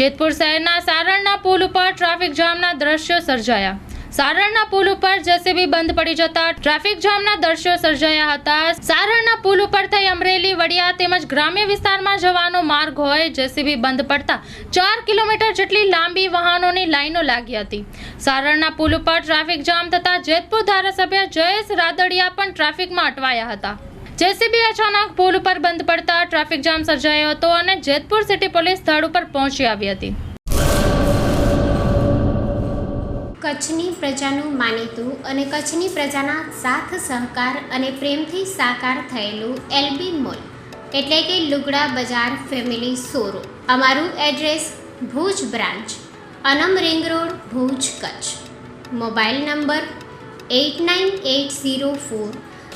જેતપુર શહેરના સારણના પુલ ઉપર ટ્રાફિક જામના દ્રશ્યો સર્જાયા. સારણના પુલ ઉપર જેસીબી બંધ પડી જતા ટ્રાફિક જામના દ્રશ્યો સર્જાયા હતા. સારણના પુલ ઉપર થઈ અમરેલી, વડિયા તેમજ ગ્રામ્ય વિસ્તારમાં જવાનો માર્ગ હોય જેસીબી બંધ પડતા ચાર કિલોમીટર જેટલી લાંબી વાહનોની લાઈનો લાગી હતી. સારણના પુલ ઉપર ટ્રાફિક જામ થતા જેતપુર ધારાસભ્ય જયેશ રાદડિયા પણ ટ્રાફિકમાં અટવાયા હતા. જેસીબી અચાનક પુલ ઉપર બંધ પડતા ટ્રાફિક જામ સર્જાયો હતો અને જેતપુર સિટી પોલીસ સ્થળ ઉપર પહોંચી આવી હતી. કચ્છની પ્રજાનું માનીતું અને કચ્છની પ્રજાના સાથ, સહકાર અને પ્રેમથી સાકાર થયેલું એલબી મોલ, એટલે કે લુગડા બજાર ફેમિલી સોરો અમારું address Bhuj branch, Anam ring road, Bhuj Kutch. Mobile number eight nine eight zero four